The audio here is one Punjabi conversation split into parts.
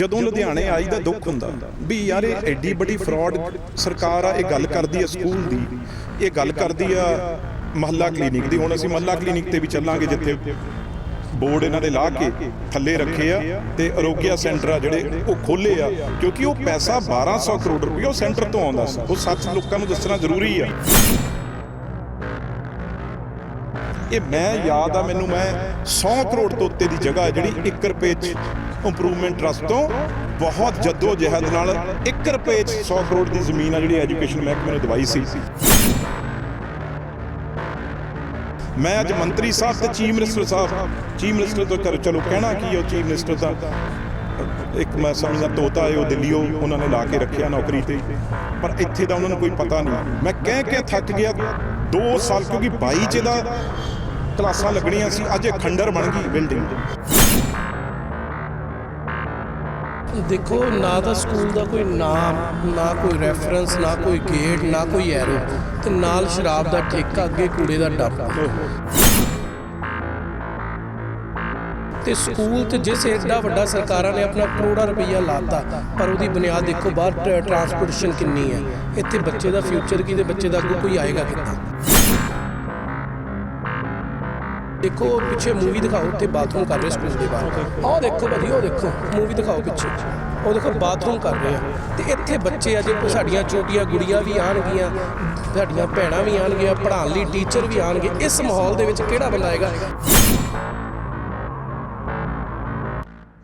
ਜਦੋਂ ਲੁਧਿਆਣੇ ਆਈ ਦਾ ਦੁੱਖ ਹੁੰਦਾ। ਵੀ ਯਾਰ ਇਹ ਐਡੀ ਵੱਡੀ ਫਰਾਡ ਸਰਕਾਰ ਆ ਇਹ ਗੱਲ ਕਰਦੀ ਆ ਸਕੂਲ ਦੀ। ਇਹ ਗੱਲ ਕਰਦੀ ਆ ਮਹੱਲਾ ਕਲੀਨਿਕ ਦੀ। ਹੁਣ ਅਸੀਂ ਮਹੱਲਾ ਕਲੀਨਿਕ ਤੇ ਵੀ ਚੱਲਾਂਗੇ ਜਿੱਥੇ ਬੋਰਡ ਇਹਨਾਂ ਦੇ ਲਾ ਕੇ ਥੱਲੇ ਰੱਖੇ ਆ ਤੇ ਅਰੋਗਿਆ ਸੈਂਟਰ ਆ ਜਿਹੜੇ ਉਹ ਖੋਲੇ ਆ। ਕਿਉਂਕਿ ਉਹ ਪੈਸਾ 1200 ਕਰੋੜ ਰੁਪਏ ਉਹ ਸੈਂਟਰ ਤੋਂ ਆਉਂਦਾ ਸੀ। ਉਹ ਸੱਚ ਲੋਕਾਂ ਨੂੰ ਦੱਸਣਾ ਜ਼ਰੂਰੀ ਆ। ਇਹ ਮੈਂ ਯਾਦ ਆ ਮੈਨੂੰ ਮੈਂ 100 ਕਰੋੜ ਤੋਂ ਉੱਤੇ ਦੀ ਜਗ੍ਹਾ ਜਿਹੜੀ 1 ਰੁਪਏ 'ਚ ਇੰਪਰੂਵਮੈਂਟ ਟਰਸਟ ਤੋਂ ਬਹੁਤ ਜੱਦੋ ਜਹਿਦ ਨਾਲ 1 ਰੁਪਏ 'ਚ 100 ਕਰੋੜ ਦੀ ਜ਼ਮੀਨ ਆ ਜਿਹੜੀ ਐਜੂਕੇਸ਼ਨ ਮਹਿਕਮੇ ਨੂੰ ਦਵਾਈ ਸੀ। ਮੈਂ ਅੱਜ ਮੰਤਰੀ ਸਾਹਿਬ ਤੇ ਚੀਫ ਮਿਨਿਸਟਰ ਸਾਹਿਬ, ਚੀਫ ਮਿਨਿਸਟਰ ਤੋਂ ਕਰ ਚਲੋ ਕਹਿਣਾ ਕੀ ਉਹ ਚੀਫ ਮਿਨਿਸਟਰ ਦਾ? ਇੱਕ ਮੈਂ ਸਮਝਦਾ ਤੋਤਾ ਹੈ, ਉਹ ਦਿੱਲੀੋਂ ਉਹਨਾਂ ਨੇ ਲਾ ਕੇ ਰੱਖਿਆ ਨੌਕਰੀ ਤੇ। ਪਰ ਇੱਥੇ ਦਾ ਉਹਨਾਂ ਨੂੰ ਕੋਈ ਪਤਾ ਨਹੀਂ। ਮੈਂ ਕਹਿ ਕੇ ਥੱਕ ਗਿਆ 2 ਸਾਲ ਕਿਉਂਕਿ 22 ਚ ਦਾ ਕਲਾਸਾਂ ਲੱਗਣੀਆਂ ਸੀ, ਅੱਜ ਇਹ ਖੰਡਰ ਬਣ ਗਈ ਬਿਲਡਿੰਗ। ਦੇਖੋ, ਨਾ ਤਾਂ ਸਕੂਲ ਦਾ ਕੋਈ ਨਾਮ, ਨਾ ਕੋਈ ਰੈਫਰੈਂਸ ਨਾ ਕੋਈ ਗੇਟ ਨਾ ਕੋਈ ਐਰੋ ਤੇ ਨਾਲ ਸ਼ਰਾਬ ਦਾ ਠੇਕਾ, ਅੱਗੇ ਕੂੜੇ ਦਾ ਡੱਬਾ। ਤੇ ਸਕੂਲ ਤੇ ਜਿਸ ਐਡਾ ਵੱਡਾ ਸਰਕਾਰਾਂ ਨੇ ਆਪਣਾ ਕਰੋੜਾ ਰੁਪਈਆ ਲਾਤਾ, ਪਰ ਉਹਦੀ ਬੁਨਿਆਦ ਦੇਖੋ, ਬਾਹਰ ਟ- ਟਰਾਂਸਪੋਰਟੇਸ਼ਨ ਕਿੰਨੀ ਹੈ। ਇੱਥੇ ਬੱਚੇ ਦਾ ਫਿਊਚਰ ਕੀ ਤੇ ਬੱਚੇ ਦਾ ਅੱਗੇ ਕੋਈ ਆਏਗਾ ਕਿੱਦਾਂ? ਦੇਖੋ, ਪਿੱਛੇ ਮੂਵੀ ਦਿਖਾਓ ਉੱਥੇ ਬਾਥਰੂਮ ਕਰ ਰਹੇ ਸਕੂਲ ਦੇ ਬਾਹਰ। ਆਹ ਦੇਖੋ ਭਾਜੀ ਉਹ ਦੇਖੋ ਮੂਵੀ ਦਿਖਾਓ ਪਿੱਛੇ। ਉਹ ਦੇਖੋ ਬਾਥਰੂਮ ਕਰ ਰਹੇ ਆ। ਤੇ ਇੱਥੇ ਬੱਚੇ ਅਜੇ ਕੋਈ ਸਾਡੀਆਂ ਛੋਟੀਆਂ ਗੁੜੀਆਂ ਵੀ ਆਣਗੀਆਂ ਸਾਡੀਆਂ ਭੈਣਾਂ ਵੀ ਆਣਗੀਆਂ ਪੜ੍ਹਾਉਣ ਲਈ ਟੀਚਰ ਵੀ ਆਣਗੇ ਇਸ ਮਾਹੌਲ ਦੇ ਵਿੱਚ ਕਿਹੜਾ ਬੰਦਾ ਆਏਗਾ?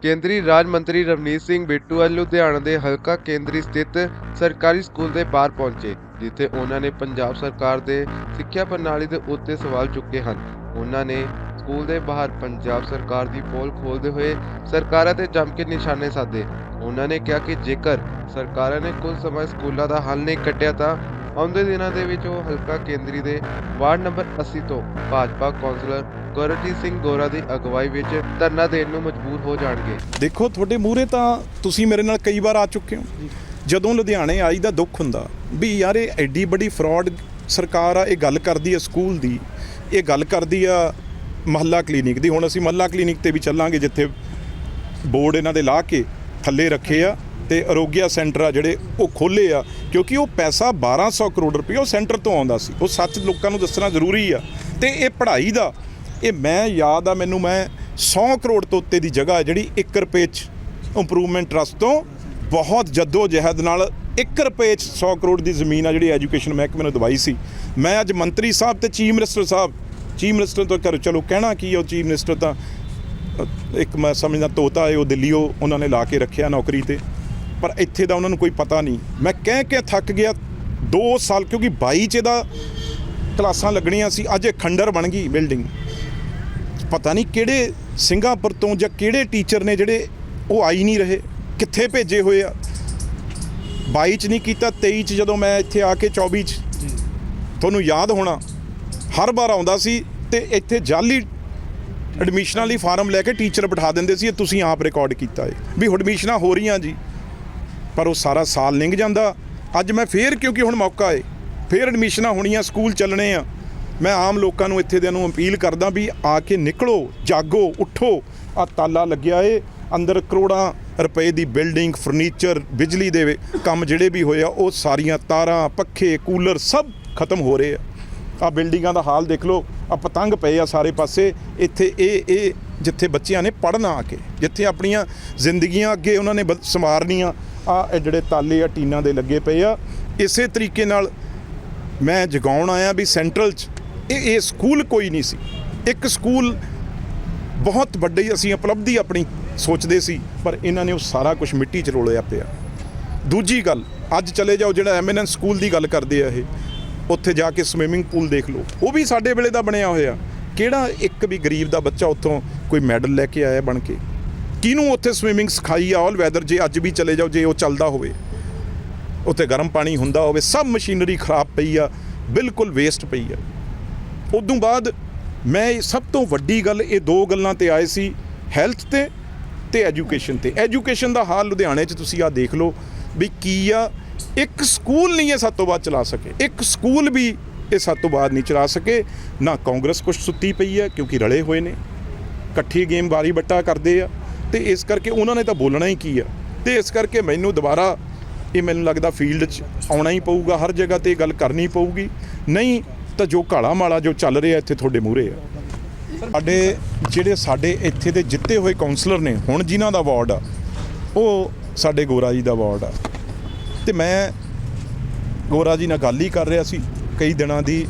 ਕੇਂਦਰੀ ਰਾਜ ਮੰਤਰੀ ਰਵਨੀਤ ਸਿੰਘ ਬਿੱਟੂ ਅੱਜ ਲੁਧਿਆਣਾ ਦੇ ਹਲਕਾ ਕੇਂਦਰੀ ਸਥਿਤ ਸਰਕਾਰੀ ਸਕੂਲ ਦੇ ਬਾਹਰ ਪਹੁੰਚੇ, ਜਿੱਥੇ ਉਹਨਾਂ ਨੇ ਪੰਜਾਬ ਸਰਕਾਰ ਦੇ ਸਿੱਖਿਆ ਪ੍ਰਣਾਲੀ ਦੇ ਉੱਤੇ ਸਵਾਲ ਚੁੱਕੇ ਹਨ। ਉਹਨਾਂ ਨੇ ਸਕੂਲ ਦੇ ਬਾਹਰ ਪੰਜਾਬ ਸਰਕਾਰ ਦੀ ਪੋਲ ਖੋਲਦੇ ਹੋਏ ਸਰਕਾਰਾਂ ਤੇ ਜੰਮ ਕੇ ਨਿਸ਼ਾਨੇ ਸਾਧੇ। ਉਹਨਾਂ ਨੇ ਕਿਹਾ ਕਿ ਜੇਕਰ ਸਰਕਾਰਾਂ ਨੇ ਕੁਝ ਸਮਾਂ ਸਕੂਲਾਂ ਦਾ ਹੱਲ ਨਹੀਂ ਕੱਢਿਆ ਤਾਂ ਆਉਂਦੇ ਦਿਨਾਂ ਦੇ ਵਿੱਚ ਉਹ ਹਲਕਾ ਕੇਂਦਰੀ ਦੇ ਵਾਰਡ ਨੰਬਰ 80 ਤੋਂ ਭਾਜਪਾ ਕੌਂਸਲਰ ਗੁਰਜੀਤ ਸਿੰਘ ਗੋਰਾ ਦੀ ਅਗਵਾਈ ਵਿੱਚ ਧਰਨਾ ਦੇਣ ਨੂੰ ਮਜਬੂਰ ਹੋ ਜਾਣਗੇ। ਦੇਖੋ ਤੁਹਾਡੇ ਮੂਹਰੇ ਤਾਂ ਤੁਸੀਂ ਮੇਰੇ ਨਾਲ ਕਈ ਵਾਰ ਆ ਚੁੱਕੇ ਹੋ। ਜਦੋਂ ਲੁਧਿਆਣੇ ਆਈ ਦਾ ਦੁੱਖ ਹੁੰਦਾ ਵੀ ਯਾਰ ਇਹ ਐਡੀ ਵੱਡੀ ਫਰਾਡ ਸਰਕਾਰ ਆ ਇਹ ਗੱਲ ਕਰਦੀ ਆ ਸਕੂਲ ਦੀ। ਇਹ ਗੱਲ ਕਰਦੀ ਆ ਮਹੱਲਾ ਕਲੀਨਿਕ ਦੀ। ਹੁਣ ਅਸੀਂ ਮਹੱਲਾ ਕਲੀਨਿਕ ਤੇ ਵੀ ਚੱਲਾਂਗੇ, ਜਿੱਥੇ ਬੋਰਡ ਇਹਨਾਂ ਦੇ ਲਾ ਕੇ ਥੱਲੇ ਰੱਖੇ ਆ ਤੇ ਅਰੋਗਿਆ ਸੈਂਟਰ ਆ ਜਿਹੜੇ ਉਹ ਖੋਲੇ ਆ, ਕਿਉਂਕਿ ਉਹ ਪੈਸਾ 1200 ਕਰੋੜ ਰੁਪਏ ਉਹ ਸੈਂਟਰ ਤੋਂ ਆਉਂਦਾ ਸੀ। ਉਹ ਸੱਚ ਲੋਕਾਂ ਨੂੰ ਦੱਸਣਾ ਜ਼ਰੂਰੀ ਆ। ਤੇ ਇਹ ਪੜ੍ਹਾਈ ਦਾ, ਇਹ ਮੈਂ ਯਾਦ ਆ, ਮੈਨੂੰ ਮੈਂ 100 ਕਰੋੜ ਤੋਂ ਉੱਤੇ ਦੀ ਜਗ੍ਹਾ ਜਿਹੜੀ 1 ਰੁਪਏ 'ਚ ਇੰਪਰੂਵਮੈਂਟ ਟਰਸਟ ਤੋਂ ਬਹੁਤ ਜੱਦੋ ਜਹਿਦ ਨਾਲ 1 ਰੁਪਏ 'ਚ 100 ਕਰੋੜ ਦੀ ਜ਼ਮੀਨ ਆ ਜਿਹੜੀ ਐਜੂਕੇਸ਼ਨ ਮਹਿਕਮੇ ਨੂੰ ਦਵਾਈ ਸੀ। ਮੈਂ ਅੱਜ ਮੰਤਰੀ ਸਾਹਿਬ ਤੇ ਚੀਫ ਮਿਨਿਸਟਰ ਸਾਹਿਬ, ਚੀਫ ਮਿਨਿਸਟਰ ਤੋਂ ਕਰ ਚਲੋ ਕਹਿਣਾ ਕੀ ਉਹ ਚੀਫ ਮਿਨਿਸਟਰ ਤਾਂ ਇੱਕ ਮੈਂ ਸਮਝਦਾ ਤੋਤਾ ਹੈ, ਉਹ ਦਿੱਲੀੋਂ ਉਹਨਾਂ ਨੇ ਲਾ ਕੇ ਰੱਖਿਆ ਨੌਕਰੀ ਤੇ। ਪਰ ਇੱਥੇ ਦਾ ਉਹਨਾਂ ਨੂੰ ਕੋਈ ਪਤਾ ਨਹੀਂ। ਮੈਂ ਕਹਿ ਕੇ ਥੱਕ ਗਿਆ 2 ਸਾਲ ਕਿਉਂਕਿ 22 ਚ ਇਹਦਾ ਕਲਾਸਾਂ ਲੱਗਣੀਆਂ ਸੀ, ਅੱਜ ਇਹ ਖੰਡਰ ਬਣ ਗਈ ਬਿਲਡਿੰਗ। ਪਤਾ ਨਹੀਂ ਕਿਹੜੇ ਸਿੰਗਾਪੁਰ ਤੋਂ ਜਾਂ ਕਿਹੜੇ ਟੀਚਰ ਨੇ ਜਿਹੜੇ ਉਹ ਆਈ ਨਹੀਂ ਰਹੇ, ਕਿੱਥੇ ਭੇਜੇ ਹੋਏ ਆ। 22 ਚ ਨਹੀਂ ਕੀਤਾ 23 ਚ ਜਦੋਂ ਮੈਂ ਇੱਥੇ ਆ ਕੇ 24 ਚ ਤੁਹਾਨੂੰ ਯਾਦ ਹੋਣਾ ਹਰ ਵਾਰ ਆਉਂਦਾ ਸੀ ਤੇ ਇੱਥੇ ਜਾਲੀ ਐਡਮਿਸ਼ਨਾਂ ਲਈ ਫਾਰਮ ਲੈ ਕੇ ਟੀਚਰ ਬਿਠਾ ਦਿੰਦੇ ਸੀ ਤੁਸੀਂ ਆਪ ਰਿਕਾਰਡ ਕੀਤਾ ਹੈ ਵੀ ਐਡਮਿਸ਼ਨਾਂ ਹੋ ਰਹੀਆਂ ਜੀ ਪਰ ਉਹ ਸਾਰਾ ਸਾਲ ਲੰਘ ਜਾਂਦਾ। ਅੱਜ ਮੈਂ ਫੇਰ ਕਿਉਂਕਿ ਹੁਣ ਮੌਕਾ ਏ ਫੇਰ ਐਡਮਿਸ਼ਨਾਂ ਹੋਣੀਆਂ ਸਕੂਲ ਚੱਲਣੇ ਆ। ਮੈਂ ਆਮ ਲੋਕਾਂ ਨੂੰ ਇੱਥੇ ਦੇ ਨੂੰ ਅਪੀਲ ਕਰਦਾ ਵੀ ਆ ਕੇ ਨਿਕਲੋ ਜਾਗੋ ਉੱਠੋ ਆ ਤਾਲਾ ਲੱਗਿਆ ਏ। ਅੰਦਰ ਕਰੋੜਾਂ ਰੁਪਏ ਦੀ ਬਿਲਡਿੰਗ, ਫਰਨੀਚਰ, ਬਿਜਲੀ ਦੇ ਕੰਮ ਜਿਹੜੇ ਵੀ ਹੋਏ ਆ, ਉਹ ਸਾਰੀਆਂ ਤਾਰਾਂ, ਪੱਖੇ, ਕੂਲਰ ਸਭ ਖਤਮ ਹੋ ਰਹੇ ਆ। ਆ ਬਿਲਡਿੰਗਾਂ ਦਾ ਹਾਲ ਦੇਖ ਲਓ ਆ ਪਤੰਗ ਪਏ ਆ ਸਾਰੇ ਪਾਸੇ। ਇੱਥੇ ਇਹ ਇਹ ਜਿੱਥੇ ਬੱਚਿਆਂ ਨੇ ਪੜ੍ਹਨਾ ਆ ਕੇ, ਜਿੱਥੇ ਆਪਣੀਆਂ ਜ਼ਿੰਦਗੀਆਂ ਅੱਗੇ ਉਹਨਾਂ ਨੇ ਬ- ਸੰਵਾਰਨੀਆਂ ਆ ਇਹ ਜਿਹੜੇ ਤਾਲੇ ਆ, ਟੀਨਾਂ ਦੇ ਲੱਗੇ ਪਏ ਆ। ਇਸੇ ਤਰੀਕੇ ਨਾਲ ਮੈਂ ਜਗਾਉਣ ਆਇਆ ਵੀ ਸੈਂਟਰਲ ਚ, ਇਹ ਇਹ ਸਕੂਲ ਕੋਈ ਨਹੀਂ ਸੀ। ਇੱਕ ਸਕੂਲ ਬਹੁਤ ਵੱਡੀ ਅਸੀਂ ਉਪਲਬਧੀ ਆਪਣੀ ਸੋਚਦੇ ਸੀ, ਪਰ ਇਹਨਾਂ ਨੇ ਉਹ ਸਾਰਾ ਕੁਝ ਮਿੱਟੀ 'ਚ ਰੋਲਿਆ ਪਿਆ। ਦੂਜੀ ਗੱਲ, ਅੱਜ ਚਲੇ ਜਾਓ ਜਿਹੜਾ ਐਮਐਨਐਸ ਸਕੂਲ ਦੀ ਗੱਲ ਕਰਦੇ ਆ ਇਹ, ਉੱਥੇ ਜਾ ਕੇ ਸਵਿਮਿੰਗ ਪੂਲ ਦੇਖ ਲਓ। ਉਹ ਵੀ ਸਾਡੇ ਵੇਲੇ ਦਾ ਬਣਿਆ ਹੋਇਆ। ਕਿਹੜਾ ਇੱਕ ਵੀ ਗਰੀਬ ਦਾ ਬੱਚਾ ਉੱਥੋਂ ਕੋਈ ਮੈਡਲ ਲੈ ਕੇ ਆਇਆ ਬਣ ਕੇ? ਕਿਹਨੂੰ ਉੱਥੇ ਸਵਿਮਿੰਗ ਸਿਖਾਈ ਆ ਆਲ ਵੈਦਰ ਜੇ ਅੱਜ ਵੀ ਚਲੇ ਜਾਓ, ਜੇ ਉਹ ਚੱਲਦਾ ਹੋਵੇ? ਉੱਥੇ ਗਰਮ ਪਾਣੀ ਹੁੰਦਾ ਹੋਵੇ, ਸਭ ਮਸ਼ੀਨਰੀ ਖਰਾਬ ਪਈ ਆ, ਬਿਲਕੁਲ ਵੇਸਟ ਪਈ ਆ। ਉਦੋਂ ਬਾਅਦ ਮੈਂ ਸਭ ਤੋਂ ਵੱਡੀ ਗੱਲ, ਇਹ ਦੋ ਗੱਲਾਂ ਤੇ ਆਏ ਸੀ ਹੈਲਥ ਤੇ ਤੇ ਐਜੂਕੇਸ਼ਨ ਤੇ। ਐਜੂਕੇਸ਼ਨ ਦਾ ਹਾਲ ਲੁਧਿਆਣੇ 'ਚ ਤੁਸੀਂ ਆ ਦੇਖ ਲਓ ਵੀ ਕੀ ਆ, ਇੱਕ ਸਕੂਲ ਨਹੀਂ ਇਹ ਸਭ ਤੋਂ ਬਾਅਦ ਚਲਾ ਸਕੇ। ਇੱਕ ਸਕੂਲ ਵੀ ਇਹ ਸਭ ਤੋਂ ਬਾਅਦ ਨਹੀਂ ਚਲਾ ਸਕੇ। ਨਾ ਕਾਂਗਰਸ ਕੁਛ ਸੁੱਤੀ ਪਈ ਹੈ ਕਿਉਂਕਿ ਰਲੇ ਹੋਏ ਨੇ। ਇਕੱਠੀ ਗੇਮ ਵਾਰੀ ਬੱਟਾ ਕਰਦੇ ਆ। ਤੇ ਇਸ ਕਰਕੇ ਉਹਨਾਂ ਨੇ ਤਾਂ ਬੋਲਣਾ ਹੀ ਕੀ ਆ। ਤੇ ਇਸ ਕਰਕੇ ਮੈਨੂੰ ਦੁਬਾਰਾ ਇਹ ਮੈਨੂੰ ਲੱਗਦਾ ਫੀਲਡ 'ਚ ਆਉਣਾ ਹੀ ਪਊਗਾ, ਹਰ ਜਗ੍ਹਾ ਤੇ ਇਹ ਗੱਲ ਕਰਨੀ ਪਊਗੀ। ਨਹੀਂ ਤਾਂ ਜੋ ਕਾਲਾ ਮਾਲਾ ਜੋ ਚੱਲ ਰਿਹਾ ਇੱਥੇ ਤੁਹਾਡੇ ਮੂਹਰੇ ਆ। ਸਾਡੇ ਜਿਹੜੇ ਸਾਡੇ ਇੱਥੇ ਦੇ ਜਿੱਤੇ ਹੋਏ ਕਾਉਂਸਲਰ ਨੇ ਹੁਣ ਜਿਨ੍ਹਾਂ ਦਾ ਵਾਰਡ ਆ ਉਹ ਸਾਡੇ ਗੋਰਾ ਜੀ ਦਾ ਵਾਰਡ ਆ। ਤੇ ਮੈਂ ਗੋਰਾ ਜੀ ਨਾਲ ਗੱਲ ਹੀ ਕਰ ਰਿਹਾ ਸੀ ਕਈ ਦਿਨਾਂ ਦੀ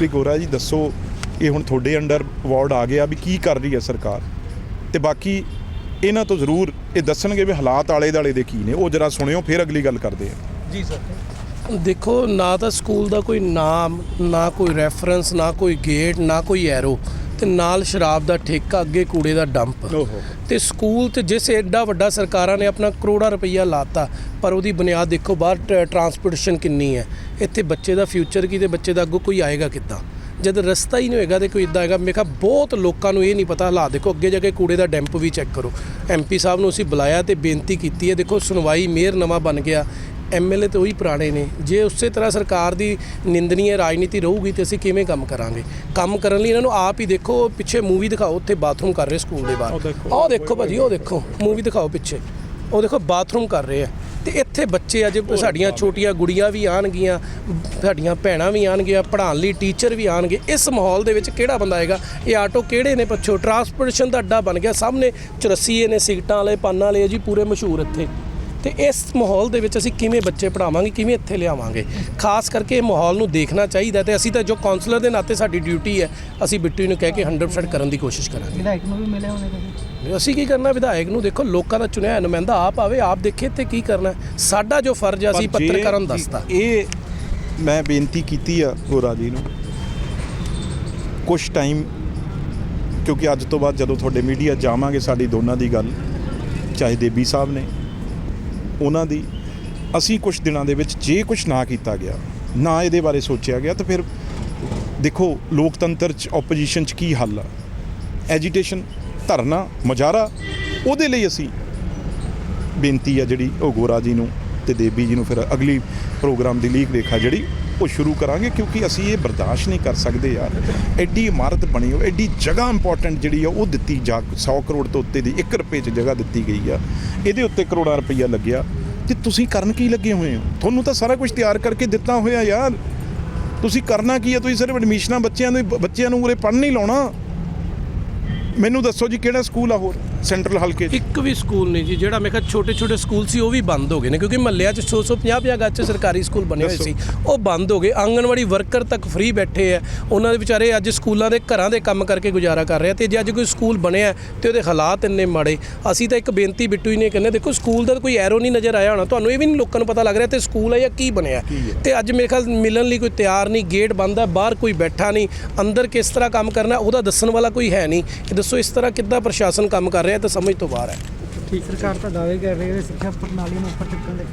ਵੀ ਗੋਰਾ ਜੀ ਦੱਸੋ ਇਹ ਹੁਣ ਤੁਹਾਡੇ ਅੰਡਰ ਵਾਰਡ ਆ ਗਿਆ ਵੀ ਕੀ ਕਰ ਰਹੀ ਹੈ ਸਰਕਾਰ? ਤੇ ਬਾਕੀ ਇਹਨਾਂ ਤੋਂ ਜ਼ਰੂਰ ਇਹ ਦੱਸਣਗੇ ਵੀ ਹਾਲਾਤ ਆਲੇ ਦਾਲੇ ਦੇ ਕੀ ਨੇ ਉਹ ਜਰਾ ਸੁਣਿਓ ਫਿਰ ਅਗਲੀ ਗੱਲ ਕਰਦੇ ਆ ਦੇਖੋ ਨਾ ਤਾਂ ਸਕੂਲ ਦਾ ਕੋਈ ਨਾਮ ਨਾ ਕੋਈ ਰੈਫਰੈਂਸ ਨਾ ਕੋਈ ਗੇਟ ਨਾ ਕੋਈ ਐਰੋ ਤੇ ਨਾਲ ਸ਼ਰਾਬ ਦਾ ਠੇਕਾ ਅੱਗੇ ਕੂੜੇ ਦਾ ਡੰਪ। ਤੇ ਸਕੂਲ ਤੇ ਜਿਸ ਐਡਾ ਵੱਡਾ ਸਰਕਾਰਾਂ ਨੇ ਆਪਣਾ ਕਰੋੜਾਂ ਰੁਪਈਆ ਲਾਤਾ ਪਰ ਉਹਦੀ ਬੁਨਿਆਦ ਦੇਖੋ ਬਾਹਰ ਟਰਾਂਸਪੋਰਟੇਸ਼ਨ ਕਿੰਨੀ ਹੈ। ਇੱਥੇ ਬੱਚੇ ਦਾ ਫਿਊਚਰ ਕੀ ਤੇ ਬੱਚੇ ਦਾ ਅੱਗੋਂ ਕੋਈ ਆਏਗਾ ਕਿੱਦਾਂ? ਜਦ ਰਸਤਾ ਹੀ ਨਹੀਂ ਹੋਏਗਾ ਤੇ ਕੋਈ ਇਦਾਂ ਹੈਗਾ ਮੈਂ ਕਿਹਾ ਬਹੁਤ ਲੋਕਾਂ ਨੂੰ ਇਹ ਨਹੀਂ ਪਤਾ ਹਾਲਾਤ ਦੇਖੋ ਅੱਗੇ ਜਾ ਕੇ ਕੂੜੇ ਦਾ ਡੈਂਪ ਵੀ ਚੈੱਕ ਕਰੋ। ਐਮਪੀ ਸਾਹਿਬ ਨੂੰ ਅਸੀਂ ਬੁਲਾਇਆ ਤੇ ਬੇਨਤੀ ਕੀਤੀ ਹੈ ਦੇਖੋ ਸੁਣਵਾਈ ਮੇਅਰ ਨਵਾਂ ਬਣ ਗਿਆ ਐਮਐਲਏ ਤੇ ਉਹੀ ਪੁਰਾਣੇ ਨੇ। ਜੇ ਉਸੇ ਤਰ੍ਹਾਂ ਸਰਕਾਰ ਦੀ ਨਿੰਦਨੀय ਰਾਜਨੀਤੀ ਰਹੂਗੀ ਤੇ ਅਸੀਂ ਕਿਵੇਂ ਕੰਮ ਕਰਾਂਗੇ? ਕੰਮ ਕਰਨ ਲਈ ਇਹਨਾਂ ਨੂੰ ਆਪ ਹੀ ਦੇਖੋ ਪਿੱਛੇ ਮੂਵੀ ਦਿਖਾਓ ਉੱਥੇ ਬਾਥਰੂਮ ਕਰ ਰਹੇ ਸਕੂਲ ਦੇ ਬਾਹਰ। ਆਹ ਦੇਖੋ ਭਾਜੀ ਉਹ ਦੇਖੋ। ਮੂਵੀ ਦਿਖਾਓ ਪਿੱਛੇ। ਉਹ ਦੇਖੋ ਬਾਥਰੂਮ ਕਰ ਰਹੇ ਆ। ਤੇ ਇੱਥੇ ਬੱਚੇ ਅੱਜ ਸਾਡੀਆਂ ਛੋਟੀਆਂ ਗੁੜੀਆਂ ਵੀ ਆਣਗੀਆਂ ਸਾਡੀਆਂ ਭੈਣਾਂ ਵੀ ਆਣਗੀਆਂ ਪੜ੍ਹਾਉਣ ਲਈ ਟੀਚਰ ਵੀ ਆਣਗੇ ਇਸ ਮਾਹੌਲ ਦੇ ਵਿੱਚ ਕਿਹੜਾ ਬੰਦਾ ਆਏਗਾ? ਇਹ ਆਟੋ ਕਿਹੜੇ ਨੇ ਪੱਛੋ? ਟਰਾਂਸਪੋਰਟੇਸ਼ਨ ਦਾ ਅੱਡਾ ਬਣ ਗਿਆ। ਸਾਹਮਣੇ ਚੁਰਸੀਏ ਨੇ ਸਿਗਟਾਂ ਵਾਲੇ ਪਾਨਾਂ ਵਾਲੇ ਜੀ ਪੂਰੇ ਮਸ਼ਹੂਰ ਇੱਥੇ। ਤੇ ਇਸ ਮਾਹੌਲ ਦੇ ਵਿੱਚ ਅਸੀਂ ਕਿਵੇਂ ਬੱਚੇ ਪੜਾਵਾਂਗੇ ਕਿਵੇਂ ਇੱਥੇ ਲਿਆਵਾਂਗੇ? ਖਾਸ ਕਰਕੇ ਇਹ ਮਾਹੌਲ ਨੂੰ ਦੇਖਣਾ ਚਾਹੀਦਾ ਤੇ ਅਸੀਂ ਤਾਂ ਜੋ ਕਾਉਂਸਲਰ ਦੇ ਨਾਤੇ ਸਾਡੀ ਡਿਊਟੀ ਹੈ ਅਸੀਂ ਬਿੱਟੂ ਨੂੰ ਕਹਿ ਕੇ 100% ਕਰਨ ਦੀ ਕੋਸ਼ਿਸ਼ ਕਰਾਂਗੇ। ਵਿਧਾਇਕ ਨੂੰ ਵੀ ਮਿਲੇ ਹੋਣੇ ਕਦੇ ਅਸੀਂ ਕੀ ਕਰਨਾ ਵਿਧਾਇਕ ਨੂੰ? ਦੇਖੋ ਲੋਕਾਂ ਦਾ ਚੁਣਿਆ ਨੁਮਾਇੰਦਾ ਆਪ ਆਵੇ ਆਪ ਦੇਖੇ ਤੇ ਕੀ ਕਰਨਾ। ਸਾਡਾ ਜੋ ਫਰਜ਼ ਹੈ ਅਸੀਂ ਪੱਤਰਕਾਰਾਂ ਨੂੰ ਦੱਸਦਾ ਇਹ ਮੈਂ ਬੇਨਤੀ ਕੀਤੀ ਆ ਗੋਰਾ ਜੀ ਨੂੰ। ਕੁਝ ਟਾਈਮ ਕਿਉਂਕਿ ਅੱਜ ਤੋਂ ਬਾਅਦ ਜਦੋਂ ਤੁਹਾਡੇ ਮੀਡੀਆ ਜਾਵਾਂਗੇ ਸਾਡੀ ਦੋਨਾਂ ਦੀ ਗੱਲ ਚਾਹੇ ਦੇਬੀ ਸਾਹਿਬ ਨੇ ਉਹਨਾਂ ਦੀ ਅਸੀਂ ਕੁਝ ਦਿਨਾਂ ਦੇ ਵਿੱਚ ਜੇ ਕੁਝ ਨਾ ਕੀਤਾ ਗਿਆ, ਨਾ ਇਹਦੇ ਬਾਰੇ ਸੋਚਿਆ ਗਿਆ, ਤਾਂ ਫਿਰ ਦੇਖੋ ਲੋਕਤੰਤਰ ਚ ਆਪੋਜੀਸ਼ਨ ਚ ਕੀ ਹੱਲ ਆ। ਐਜੀਟੇਸ਼ਨ ਧਰਨਾ ਮੁਜ਼ਾਹਰਾ ਉਹਦੇ ਲਈ ਅਸੀਂ ਬੇਨਤੀ ਆ ਜਿਹੜੀ ਉਹ ਗੋਰਾ ਜੀ ਨੂੰ ਤੇ ਦੇਵੀ ਜੀ ਨੂੰ ਫਿਰ ਅਗਲੀ ਪ੍ਰੋਗਰਾਮ ਦੀ ਲੀਕ ਰੇਖਾ ਜਿਹੜੀ ਉਹ ਸ਼ੁਰੂ ਕਰਾਂਗੇ, ਕਿਉਂਕਿ ਅਸੀਂ ਇਹ ਬਰਦਾਸ਼ਤ ਨਹੀਂ ਕਰ ਸਕਦੇ ਯਾਰ। ਐਡੀ ਇਮਾਰਤ ਬਣੀ ਹੋ ਐਡੀ ਜਗ੍ਹਾ ਇੰਪੋਰਟੈਂਟ ਜਿਹੜੀ ਆ, ਉਹ ਦਿੱਤੀ ਜਾ 100 ਕਰੋੜ ਤੋਂ ਉੱਤੇ ਦੀ 1 ਰੁਪਏ 'ਚ ਜਗ੍ਹਾ ਦਿੱਤੀ ਗਈ ਆ। ਇਹਦੇ ਉੱਤੇ ਕਰੋੜਾਂ ਰੁਪਈਆ ਲੱਗਿਆ। ਤੇ ਤੁਸੀਂ ਕਰਨ ਕੀ ਲੱਗੇ ਹੋਏ ਹੋ? ਤੁਹਾਨੂੰ ਤਾਂ ਸਾਰਾ ਕੁਝ ਤਿਆਰ ਕਰਕੇ ਦਿੱਤਾ ਹੋਇਆ ਯਾਰ। ਤੁਸੀਂ ਕਰਨਾ ਕੀ ਹੈ ਤੁਸੀਂ ਸਿਰਫ ਐਡਮਿਸ਼ਨਾਂ ਬੱਚਿਆਂ ਦੇ ਬੱਚਿਆਂ ਨੂੰ ਉਰੇ ਪੜ੍ਹਨ ਨਹੀਂ ਲਾਉਣਾ। ਮੈਨੂੰ ਦੱਸੋ ਜੀ, ਕਿਹੜਾ ਸਕੂਲ ਆ ਹੋਰ? ਸੈਂਟਰਲ ਹਲਕੇ 'ਚ? ਇੱਕ ਵੀ ਸਕੂਲ ਨਹੀਂ ਜੀ ਜਿਹੜਾ ਮੈਂ ਕਿਹਾ ਛੋਟੇ ਛੋਟੇ ਸਕੂਲ ਸੀ ਉਹ ਵੀ ਬੰਦ ਹੋ ਗਏ ਨੇ ਕਿਉਂਕਿ ਮਹੱਲਿਆਂ 'ਚ 150 50 ਗੱਜ 'ਚ ਸਰਕਾਰੀ ਸਕੂਲ ਬਣੇ ਹੋਏ। ਸੀ ਉਹ ਬੰਦ ਹੋ ਗਏ। ਆਂਗਣਵਾੜੀ ਵਰਕਰ ਤੱਕ ਫ੍ਰੀ ਬੈਠੇ ਆ। ਉਹਨਾਂ ਦੇ ਵਿਚਾਰੇ ਅੱਜ ਸਕੂਲਾਂ ਦੇ ਘਰਾਂ ਦੇ ਕੰਮ ਕਰਕੇ ਗੁਜ਼ਾਰਾ ਕਰ ਰਹੇ ਆ ਤੇ ਜੇ ਅੱਜ ਕੋਈ ਸਕੂਲ ਬਣਿਆ ਤੇ ਉਹਦੇ ਹਾਲਾਤ ਇੰਨੇ ਮਾੜੇ ਅਸੀਂ ਤਾਂ ਇੱਕ ਬੇਨਤੀ ਬਿੱਟੂ ਜੀ ਨੇ ਕਹਿੰਦੇ ਦੇਖੋ ਸਕੂਲ ਦਾ ਕੋਈ ਐਰੋ ਨਹੀਂ ਨਜ਼ਰ ਆਇਆ ਹੋਣਾ ਤੁਹਾਨੂੰ ਇਹ ਵੀ ਨਹੀਂ ਲੋਕਾਂ ਨੂੰ ਪਤਾ ਲੱਗ ਰਿਹਾ ਤੇ ਸਕੂਲ ਹੈ? ਜਾਂ ਕੀ ਬਣਿਆ ਤੇ ਅੱਜ ਮੇਰੇ ਖਿਆਲ ਮਿਲਣ ਲਈ ਕੋਈ ਤਿਆਰ ਨਹੀਂ ਗੇਟ ਬੰਦ ਹੈ ਬਾਹਰ ਕੋਈ ਬੈਠਾ ਨਹੀਂ ਅੰਦਰ ਕਿਸ ਤਰ੍ਹਾਂ ਕੰਮ ਕਰਨਾ ਉਹਦਾ ਦੱਸਣ ਵਾਲਾ ਕੋਈ ਹੈ ਨਹੀਂ। ਦੱਸੋ ਇਸ ਤਰ੍ਹਾਂ ਕਿੱਦਾਂ ਪ੍ਰਸ਼ਾਸਨ ਕੰਮ ਕਰ ਰਿਹਾ ਤਾਂ ਸਮਝ ਤੋਂ ਬਾਹਰ ਹੈ। ਠੀਕ, ਸਰਕਾਰ ਤਾਂ ਦਾਅਵੇ ਕਰ ਰਹੀ ਹੈ ਸਿੱਖਿਆ ਪ੍ਰਣਾਲੀ ਨੂੰ ਉੱਪਰ ਚੁੱਕਣ ਦੇ।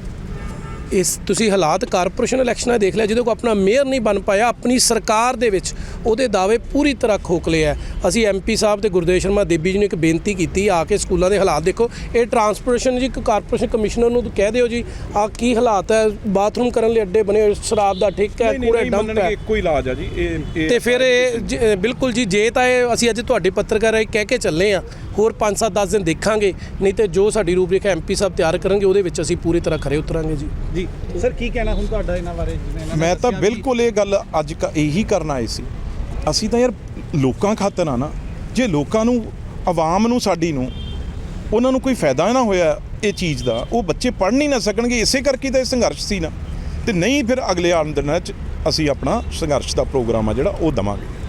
ਇਸ ਤੁਸੀਂ ਹਾਲਾਤ ਕਾਰਪੋਰੇਸ਼ਨ ਇਲੈਕਸ਼ਨਾਂ ਦੇਖ ਲਿਆ ਜਿਹਦੇ ਕੋ ਆਪਣਾ ਮੇਅਰ ਨਹੀਂ ਬਣ ਪਾਇਆ ਆਪਣੀ ਸਰਕਾਰ ਦੇ ਵਿੱਚ ਉਹਦੇ ਦਾਅਵੇ ਪੂਰੀ ਤਰ੍ਹਾਂ ਖੋਖਲੇ ਆ ਅਸੀਂ ਐਮਪੀ ਸਾਹਿਬ ਤੇ ਗੁਰਦੇਵ ਸ਼ਰਮਾ ਦੇਬੀ ਜੀ ਨੂੰ ਇੱਕ ਬੇਨਤੀ ਕੀਤੀ ਆ ਕੇ ਸਕੂਲਾਂ ਦੇ ਹਾਲਾਤ ਦੇਖੋ। ਇਹ ਟਰਾਂਸਪੋਰਟੇਸ਼ਨ ਜੀ ਕਾਰਪੋਰੇਸ਼ਨ ਕਮਿਸ਼ਨਰ ਨੂੰ ਕਹਿ ਦਿਓ ਜੀ ਆ ਕੀ ਹਾਲਾਤ ਹੈ? ਬਾਥਰੂਮ ਕਰਨ ਲਈ ਅੱਡੇ ਬਣੇ ਸ਼ਰਾਬ ਦਾ ਠੇਕਾ ਹੈ ਕੂੜੇ ਡੰਪ ਹੈ। ਇੱਕੋ ਹੀ ਇਲਾਜ ਆ ਜੀ ਇਹ ਤੇ ਫਿਰ ਇਹ ਬਿਲਕੁਲ ਜੀ ਜੇ ਤਾਂ ਇਹ ਅਸੀਂ ਅੱਜ ਤੁਹਾਡੇ ਪੱਤਰਕਾਰ ਰਾਹੀਂ ਕਹਿ ਕੇ ਚੱਲੇ ਆ ਹੋਰ 5-7 10 ਦਿਨ ਦੇਖਾਂਗੇ ਨਹੀਂ ਤੇ ਜੋ ਸਾਡੀ ਰੂਪਰੇਖਾ ਐਮਪੀ ਸਾਹਿਬ ਤਿਆਰ ਕਰਨਗੇ ਉਹਦੇ ਵਿੱਚ ਅਸੀਂ ਪੂਰੀ ਤਰ੍ਹਾਂ ਖਰੇ ਉਤਰਾਂਗੇ ਜੀ। ਜੀ ਸਰ ਕੀ ਕਹਿਣਾ ਹੁਣ ਤੁਹਾਡਾ ਇਹਨਾਂ ਬਾਰੇ ਜਿਵੇਂ ਮੈਂ ਤਾਂ ਬਿਲਕੁਲ ਇਹ ਗੱਲ ਅੱਜ ਕ- ਇਹੀ ਕਰਨ ਆਏ ਸੀ। ਅਸੀਂ ਤਾਂ ਯਾਰ ਲੋਕਾਂ ਖਾਤਰ ਆ ਨਾ ਜੇ ਲੋਕਾਂ ਨੂੰ ਆਵਾਮ ਨੂੰ ਸਾਡੀ ਨੂੰ ਉਹਨਾਂ ਨੂੰ ਕੋਈ ਫਾਇਦਾ ਨਾ ਹੋਇਆ ਇਹ ਚੀਜ਼ ਦਾ ਉਹ ਬੱਚੇ ਪੜ੍ਹ ਨਹੀਂ ਨਾ ਸਕਣਗੇ ਇਸੇ ਕਰਕੇ ਤਾਂ ਇਹ ਸੰਘਰਸ਼ ਸੀ ਨਾ। ਤੇ ਨਹੀਂ ਫਿਰ ਅਗਲੇ ਆਉਣ ਦਿਨਾਂ 'ਚ ਅਸੀਂ ਆਪਣਾ ਸੰਘਰਸ਼ ਦਾ ਪ੍ਰੋਗਰਾਮ ਆ ਜਿਹੜਾ ਉਹ ਦਵਾਂਗੇ।